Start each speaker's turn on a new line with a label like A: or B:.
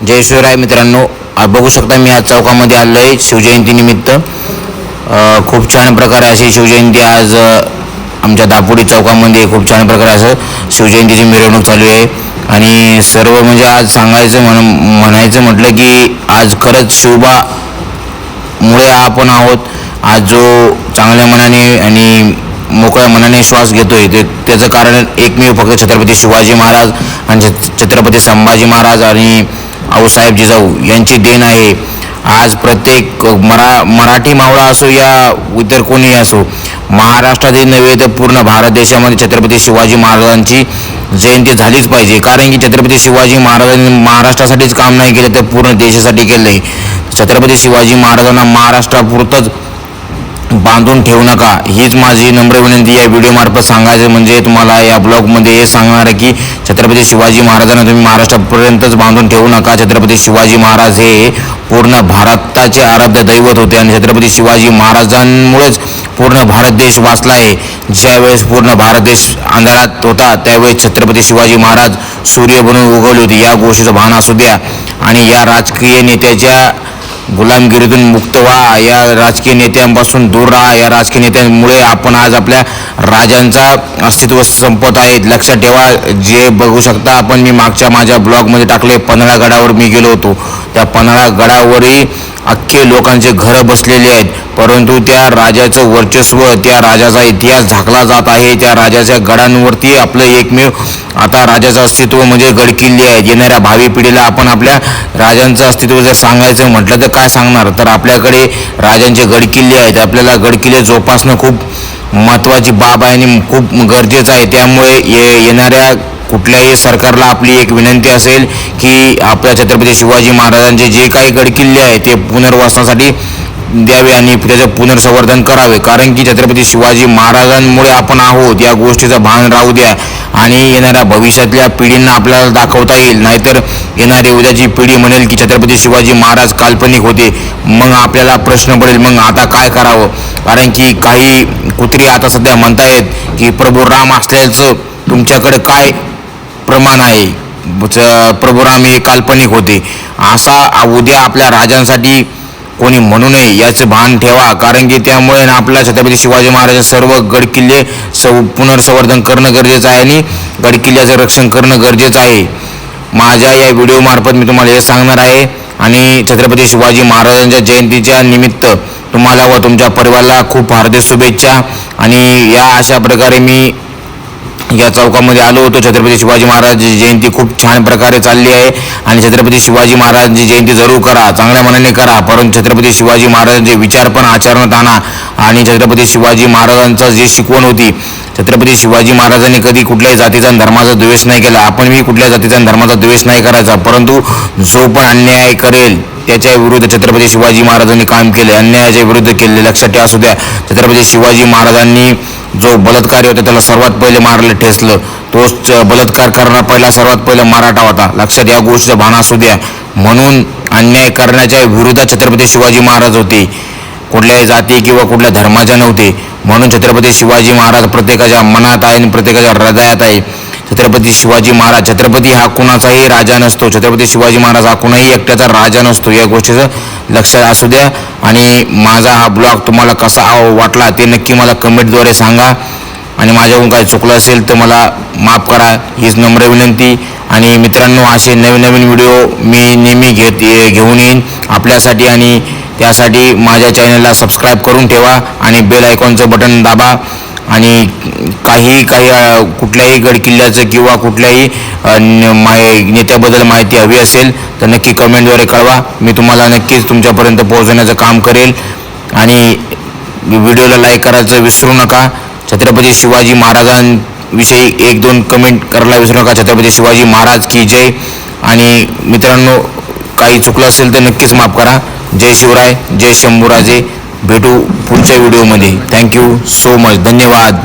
A: जय शिवराय मित्रांनो आज बघू शकता मी आज चौकामध्ये आलो आहे शिवजयंतीनिमित्त खूप छान प्रकारे अशी शिवजयंती आज आमच्या दापोडी चौकामध्ये खूप छान प्रकारे असं शिवजयंतीची मिरवणूक चालू आहे. आणि सर्व म्हणजे आज सांगायचं म्हण म्हणायचं म्हटलं की आज खरंच शिवबामुळे आपण आहोत. आज जो चांगल्या मनाने आणि मोकळ्या मनाने श्वास घेतोय ते त्याचं कारण एकमेव फक्त छत्रपती शिवाजी महाराज आणि छत्रपती संभाजी महाराज आणि आऊसाहेब जिजाऊ यांची देण आहे. आज प्रत्येक मरा मराठी मावळा असो या इतर कोणीही असो महाराष्ट्रातील नव्हे तर पूर्ण भारत देशामध्ये छत्रपती शिवाजी महाराजांची जयंती झालीच पाहिजे. कारण की छत्रपती शिवाजी महाराजांनी महाराष्ट्रासाठीच काम नाही केलं तर पूर्ण देशासाठी केलं आहे छत्रपती शिवाजी महाराजांना महाराष्ट्रापुरतंच बांधून ठेवू नका. हीच माझी नम्र विनंती या व्हिडिओमार्फत सांगायचं म्हणजे तुम्हाला या ब्लॉगमध्ये हे सांगणार आहे की छत्रपती शिवाजी महाराजांना तुम्ही महाराष्ट्रापर्यंतच बांधून ठेवू नका. छत्रपती शिवाजी महाराज हे पूर्ण भारताचे आराध्य दैवत होते आणि छत्रपती शिवाजी महाराजांमुळेच पूर्ण भारत देश वाचला आहे. ज्यावेळेस पूर्ण भारत देश अंधारात होता त्यावेळेस छत्रपती शिवाजी महाराज सूर्य बनून उगवले होते. या गोष्टीचं भान असू द्या. आणि या राजकीय नेत्याच्या गुलामगिरीतून मुक्त व्हा. या राजकीय नेत्यांपासून दूर राहा. या राजकीय नेत्यांमुळे आपण आज आपल्या राजांचा अस्तित्व संपत आहेत. लक्षात ठेवा जे बघू शकता आपण मी मागच्या माझ्या ब्लॉगमध्ये टाकले पन्हाळा गडावर मी गेलो होतो. त्या पन्हाळा गडावरही अख्खे लोकांचे घरं बसलेले आहेत. परंतु त्या राजाचं वर्चस्व त्या राजाचा इतिहास झाकला जात आहे. त्या राजाच्या गडांवरती आपलं एकमेव आता राजाचं अस्तित्व म्हणजे गडकिल्ले आहेत. येणाऱ्या भावी पिढीला आपण आपल्या राजांचं अस्तित्व जर सांगायचं म्हटलं तर काय सांगणार? तर आपल्याकडे राजांचे गडकिल्ले आहेत. आपल्याला गडकिल्ले जोपासणं खूप महत्त्वाची बाब आहे आणि खूप गरजेचं आहे. त्यामुळे ये येणाऱ्या कुठल्याही सरकारला आपली एक विनंती असेल की आपल्या छत्रपती शिवाजी महाराजांचे जे काही गडकिल्ले आहेत ते पुनर्वसनासाठी द्यावे आणि त्याचं पुनर्संवर्धन करावे. कारण की छत्रपती शिवाजी महाराजांमुळे आपण आहोत या गोष्टीचं भान राहू द्या आणि येणाऱ्या भविष्यातल्या पिढींना आपल्याला दाखवता येईल. नाहीतर येणारी उद्याची पिढी म्हणेल की छत्रपती शिवाजी महाराज काल्पनिक होते. मग आपल्याला प्रश्न पडेल मग आता काय करावं? कारण की काही कुत्री आता सध्या म्हणतायत की प्रभू राम असल्याचं तुमच्याकडे काय प्रमाण आहे. च- हे काल्पनिक होते. असा उद्या आपल्या राजांसाठी कोणी म्हणू नये याचं भान ठेवा. कारण की त्यामुळे ना आपल्या छत्रपती शिवाजी महाराजांचे सर्व गडकिल्ले सव पुनर्संवर्धन करणं गरजेचं आहे आणि गडकिल्ल्याचं रक्षण करणं गरजेचं आहे. माझ्या या व्हिडिओमार्फत मी तुम्हाला हे सांगणार आहे आणि छत्रपती शिवाजी महाराजांच्या जयंतीच्या निमित्त तुम्हाला व तुमच्या परिवाराला खूप हार्दिक शुभेच्छा आणि या अशा प्रकारे मी या चौकामध्ये आलो होतो. छत्रपती शिवाजी महाराज जयंती खूप छान प्रकारे चालली आहे. आणि छत्रपती शिवाजी महाराज जयंती जरूर करा चांगल्या मनाने करा. परंतु छत्रपती शिवाजी महाराजांचे विचार पण आचरणात आणा. आणि छत्रपती शिवाजी महाराजांचं जे शिकवण होती छत्रपती शिवाजी महाराजांनी कधी कुठल्याही जातीचा धर्माचा द्वेष नाही केला. आपण मी कुठल्या जातीचा धर्माचा द्वेष नाही करायचा परंतु जो पण अन्याय करेल त्याच्या विरुद्ध छत्रपती शिवाजी महाराजांनी काम केले. अन्यायाच्या विरुद्ध केले लक्षात ठेवा असू द्या. छत्रपती शिवाजी महाराजांनी जो बलात्कारी होता त्याला सर्वात पहिले मारलं ठेचलं. तोच बलात्कार करणारा पहिला सर्वात पहिला मराठा होता. लक्षात या गोष्टीचं भान असू द्या. म्हणून अन्याय करण्याच्या विरुद्ध छत्रपती शिवाजी महाराज होते. कुठल्याही जाती किंवा कुठल्या धर्माच्या नव्हते. म्हणून छत्रपती शिवाजी महाराज प्रत्येकाच्या मनात आहे आणि प्रत्येकाच्या हृदयात आहे. छत्रपती शिवाजी महाराज छत्रपती हा कुणाचाही राजा नसतो. छत्रपती शिवाजी महाराज हा कुणाही एकट्याचा राजा नसतो. या गोष्टीचं लक्षात असू द्या. आणि माझा हा ब्लॉग तुम्हाला कसा वाटला ते नक्की मला कमेंटद्वारे सांगा. आणि माझ्याकडून काही चुकलं असेल तर मला माफ करा. हीच नम्र विनंती. आणि मित्रांनो असे नवीन नवीन व्हिडिओ मी नेहमी घेत घेऊन येईन. आपल्यासाठी आणि त्यासाठी माझ्या चॅनलला सबस्क्राईब करून ठेवा आणि बेल आयकॉनचं बटन दाबा. आणि काही काही कुठल्याही गडकिल्ल्याचं किंवा कुठल्याही न- माय नेत्याबद्दल माहिती हवी असेल तर नक्की कमेंटद्वारे कळवा. मी तुम्हाला नक्कीच तुमच्यापर्यंत पोहोचवण्याचं काम करेल. आणि व्हिडिओला लाईक करायचं विसरू नका. छत्रपती शिवाजी महाराजांविषयी एक दोन कमेंट करायला विसरू नका. छत्रपती शिवाजी महाराज की जय. आणि मित्रांनो काही चुकलं असेल तर नक्कीच माफ करा. जय शिवराय जय शंभूराजे. भेटू पुढच्या व्हिडिओमध्ये थँक्यू सो मच धन्यवाद.